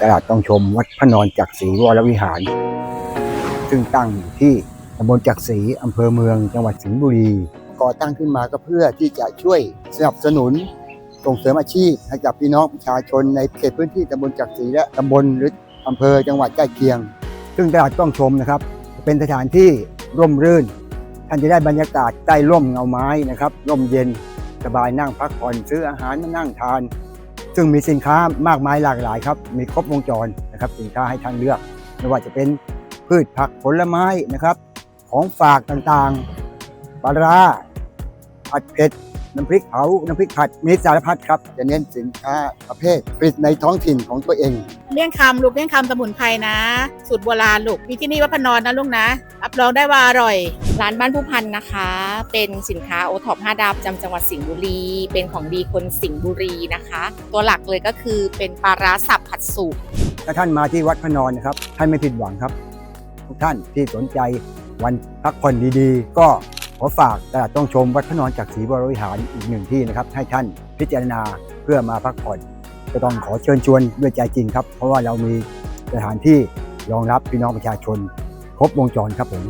ตลาดต้องชมวัดพระนอนจักรีวรวิหาร ซึ่งตั้งอยู่ที่ตำบลจักรีอำเภอเมืองจังหวัดสิงห์บุรีก่อตั้งขึ้นมาก็เพื่อที่จะช่วยสนับสนุนส่งเสริมอาชีพให้กับพี่น้องประชาชนในเขตพื้นที่ตำบลจักรีและตำบลหรืออำเภอจังหวัดใกล้เคียง ซึ่งตลาดต้องชมนะครับ เป็นสถานที่ร่มรื่น ท่านจะได้บรรยากาศใต้ร่มเงาไม้นะครับร่มเย็นสบายนั่งพักผ่อนซื้ออาหารมานั่งทาน ซึ่งมีสินค้ามากมายหลากหลายครับ มีครบวงจรนะครับสินค้าให้ท่านเลือก ไม่ว่าจะเป็นพืชผักผลไม้นะครับ ของฝากต่างๆปลาร้าผัดเผ็ดน้ำพริกเผาน้ำพริกผัดมีสารพัดครับ จะเน้นสินค้าประเภทผลิตในท้องถิ่นของตัวเอง เมี่ยงคำลูกเมี่ยงคำสมุนไพรนะ สูตรโบราณลูกมีที่นี่วัดพระนอนนะลูกนะรับรองได้ว่าอร่อย ร้านบ้านผู้พันนะคะ เป็นสินค้าโอท็อป5ดาวประจำจังหวัดสิงห์บุรี เป็นของดีคนสิงห์บุรีนะคะ ตัวหลักเลยก็คือเป็นปลาร้าสับผัดสุกถ้าท่านมาที่วัดพระนอนนะครับท่านไม่ผิดหวังครับ ทุกท่านที่สนใจวันพักผ่อนดีๆ ก็ขอฝากตลาดต้องชมวัดพระนอนจากศรีวรวิหารอีกหนึ่งที่นะครับ ให้ท่านพิจารณาเพื่อมาพักผ่อน ก็ต้องขอเชิญชวนด้วยใจจริงครับ เพราะว่าเรามีสถานที่รองรับพี่น้องประชาชน ครบวงจรครับผม